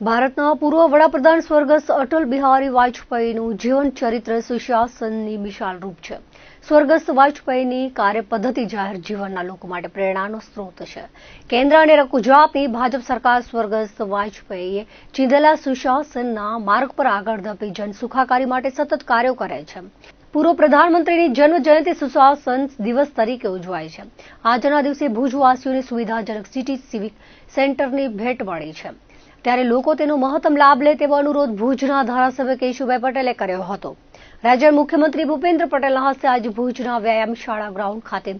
ભારતના પૂર્વ વડાપ્રધાન સ્વર્ગસ્થ અટલ બિહારી વાજપેયીનું જીવન ચરિત્ર સુશાસનની વિશાલ રૂપ છે. સ્વર્ગસ્થ વાજપેયીની કાર્યપદ્ધતિ જાહેર જીવનના લોકો માટે પ્રેરણાનો સ્ત્રોત છે. કેન્દ્ર અને ગુજરાતની ભાજપ સરકાર સ્વર્ગસ્થ વાજપેયીએ ચીંધેલા સુશાસનના માર્ગ પર આગળ ધપી જન સુખાકારી માટે સતત કાર્યો કરે છે. પૂર્વ પ્રધાનમંત્રીની જન્મ જયંતિ સુશાસન દિવસ તરીકે ઉજવાય છે. આજના દિવસે ભુજવાસીઓને સુવિધાજનક સિટી સિવિક સેન્ટરની ભેટ મળી છે. ત્યારે લોકો તેનો મહત્તમ લાભ લે તેવો અનુરોધ ભુજના ધારાસભ્ય કેશુભાઈ પટેલે કર્યો હતો. રાજ્ય મુખ્યમંત્રી ભૂપેન્દ્ર પટેલના હસ્તે આજે ભુજના વ્યાયામ શાળા ગ્રાઉન્ડ ખાતે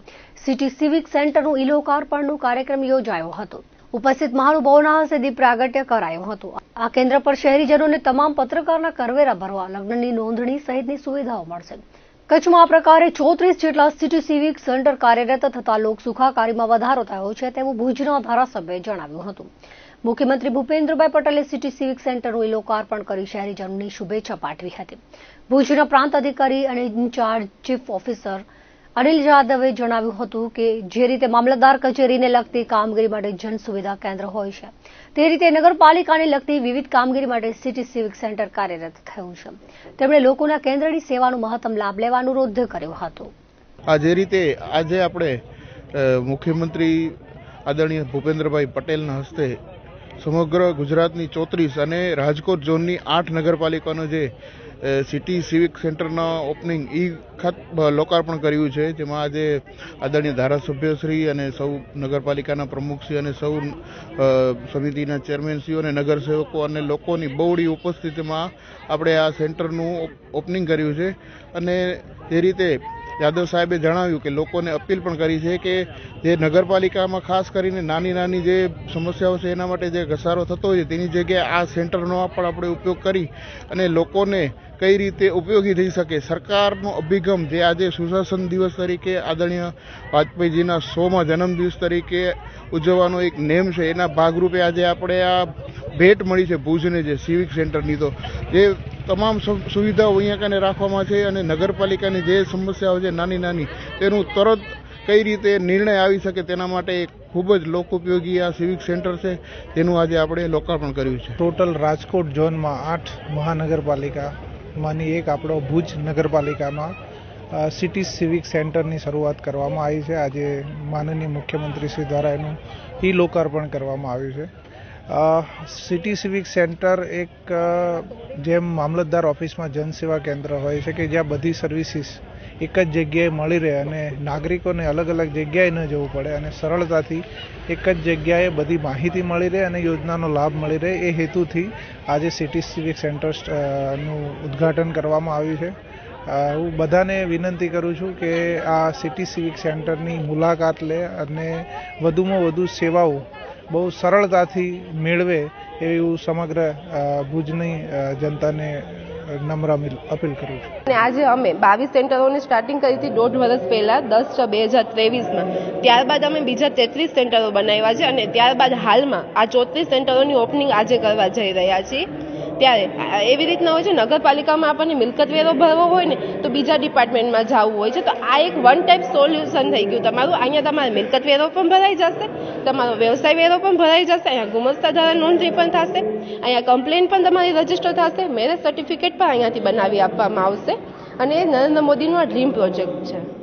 સિટી સિવિક સેન્ટરનું ઈ લોકાર્પણનું કાર્યક્રમ યોજાયો હતો. ઉપસ્થિત મહાનુભાવોના હસ્તે દીપ પ્રાગટ્ય કરાયું હતું. આ કેન્દ્ર પર શહેરીજનોને તમામ પત્રકારના કરવેરા ભરવા, લગ્નની નોંધણી સહિતની સુવિધાઓ મળશે. કચ્છમાં આ પ્રકારે ચોત્રીસ જેટલા સિટી સિવિક સેન્ટર કાર્યરત થતા લોક સુખાકારીમાં વધારો થયો છે તેવું ભુજના ધારાસભ્યએ જણાવ્યું હતું. મુખ્યમંત્રી ભૂપેન્દ્રભાઈ પટેલે સિટી સિવિક સેન્ટરનું લોકાર્પણ કરી શહેરીજનોની શુભેચ્છા પાઠવી હતી. ભુજના પ્રાંત અધિકારી અને in charge chief officer Anil જાદવે જણાવ્યું હતું કે જે રીતે મામલતદાર કચેરીને લગતી કામગીરી માટે જન કેન્દ્ર હોય છે, તે રીતે નગરપાલિકાને લગતી વિવિધ કામગીરી માટે સિટી સિવિક સેન્ટર કાર્યરત થયું છે. તેમણે લોકોના કેન્દ્રની સેવાનો મહત્તમ લાભ લેવા અનુરોધ કર્યો હતો. આ રીતે આજે આપણે મુખ્યમંત્રી આદરણીય ભૂપેન્દ્રભાઈ પટેલના હસ્તે સમગ્ર ગુજરાતની ચોત્રીસ અને રાજકોટ ઝોનની આઠ નગરપાલિકાનો જે સિટી સિવિક સેન્ટરના ઓપનિંગ ઈ ખાત લોકાર્પણ કર્યું છે, જેમાં આજે આદરણીય ધારાસભ્યશ્રી અને સૌ નગરપાલિકાના પ્રમુખશ્રી અને સૌ સમિતિના ચેરમેનશ્રીઓ અને નગરસેવકો અને લોકોની બહોળી ઉપસ્થિતિમાં આપણે આ સેન્ટરનું ઓપનિંગ કર્યું છે. અને જે રીતે યાદવ સાહેબે જણાવ્યું કે લોકોને અપીલ પણ કરી છે કે જે નગરપાલિકામાં ખાસ કરીને નાની નાની જે સમસ્યાઓ છે એના માટે જે ઘસારો થતો હોય છે, તેની જગ્યાએ આ સેન્ટરનો પણ આપણે ઉપયોગ કરી અને લોકોને કઈ રીતે ઉપયોગી થઈ શકે. સરકારનો અભિગમ જે આજે સુશાસન દિવસ તરીકે આદરણીય વાજપેયીજીના સોમાં જન્મદિવસ તરીકે ઉજવવાનો એક નેમ છે, એના ભાગરૂપે આજે આપણે આ ભેટ મળી છે ભુજને જે સિવિક સેન્ટરની તો. જે તમામ સુવિધાઓ અહીંયા કને રાખવામાં છે અને નગરપાલિકાની જે સમસ્યાઓ છે નાની નાની, તેનું તરત કઈ રીતે નિર્ણય આવી શકે તેના માટે એક ખૂબ જ લોકોપયોગી આ સિવિક સેન્ટર છે, તેનું આજે આપણે લોકાર્પણ કર્યું છે. ટોટલ રાજકોટ ઝોનમાં આઠ મહાનગરપાલિકામાંની એક આપણો ભુજ નગરપાલિકામાં સિટી સિવિક સેન્ટરની શરૂઆત કરવામાં આવી છે. આજે માનનીય મુખ્યમંત્રી શ્રી દ્વારા એનું ઈ લોકાર્પણ કરવામાં આવ્યું છે. સિટી સિવિક સેન્ટર એક જેમ મામલતદાર ઓફિસમાં જનસેવા કેન્દ્ર હોય છે કે જ્યાં બધી સર્વિસીસ એક જ જગ્યાએ મળી રહે અને નાગરિકોને અલગ અલગ જગ્યાએ ન જવું પડે અને સરળતાથી એક જ જગ્યાએ બધી માહિતી મળી રહે અને યોજનાનો લાભ મળી રહે એ હેતુથી આજે સિટી સિવિક સેન્ટરનું ઉદ્ઘાટન કરવામાં આવ્યું છે. હું બધાને વિનંતી કરું છું કે આ સિટી સિવિક સેન્ટરની મુલાકાત લે અને વધુમાં વધુ સેવાઓ બહુ સરળતાથી મેળવે એવી સમગ્ર ભુજની જનતાને નમ્ર અપીલ કરું છું. અને આજે અમે બાવીસ સેન્ટરોની સ્ટાર્ટિંગ કરી હતી દોઢ વર્ષ પહેલા, દસ છ બે હજાર ત્રેવીસમાં. ત્યારબાદ અમે બીજા તેત્રીસ સેન્ટરો બનાવ્યા છે અને ત્યારબાદ હાલમાં આ ચોત્રીસ સેન્ટરોની ઓપનિંગ આજે કરવા જઈ રહ્યા છીએ. ત્યારે એવી રીતના હોય છે, નગરપાલિકામાં આપણને મિલકત વેરો ભરવો હોય ને, તો બીજા ડિપાર્ટમેન્ટમાં જવું હોય છે. તો આ એક વન ટાઈપ સોલ્યુશન થઈ ગયું તમારું. અહીંયા તમારે મિલકત વેરો પણ ભરાઈ જશે તમારો વ્યવસાય વેરો પણ ભરાઈ જશે, અહીંયા ગુમસ્તા દ્વારા નોંધણી પણ થશે, અહીંયા કમ્પ્લેન પણ તમારી રજિસ્ટર થશે મેરેજ સર્ટિફિકેટ પણ અહીંયાથી બનાવી આપવામાં આવશે. અને નરેન્દ્ર મોદીનો આ ડ્રીમ પ્રોજેક્ટ છે.